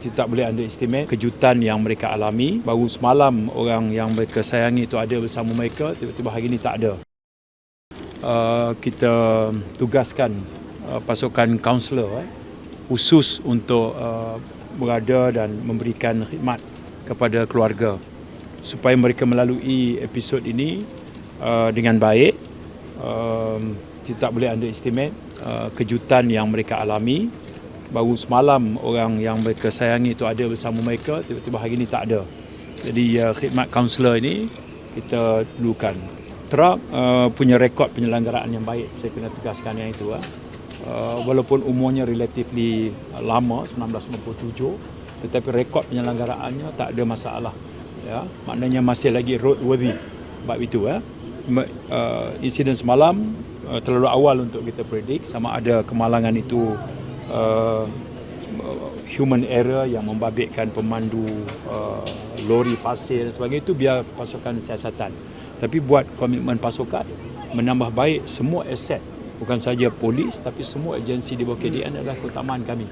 kita tak boleh underestimate kejutan yang mereka alami. Baru semalam orang yang mereka sayangi itu ada bersama mereka, tiba-tiba hari ini tak ada. Uh, kita tugaskan uh, pasukan kaunselor eh, khusus untuk uh, berada dan memberikan khidmat kepada keluarga supaya mereka melalui episod ini uh, dengan baik. Um, kita tak boleh underestimate uh, kejutan yang mereka alami. Baru semalam orang yang mereka sayangi itu ada bersama mereka, tiba-tiba hari ini tak ada. Jadi uh, khidmat kaunselor ini kita perlukan. Truk uh, punya rekod penyelenggaraan yang baik, saya kena tegaskan yang itu. Uh. Uh, walaupun umurnya relatively lama, 1997, tetapi rekod penyelenggaraannya tak ada masalah. Ya, maknanya masih lagi roadworthy. Sebab itu ya. Uh, insiden semalam uh, terlalu awal untuk kita predik sama ada kemalangan itu uh, human error yang membabitkan pemandu uh, lori pasir dan sebagainya itu biar pasukan siasatan. Tapi buat komitmen pasukan menambah baik semua aset bukan saja polis tapi semua agensi di bawah KDN adalah keutamaan kami.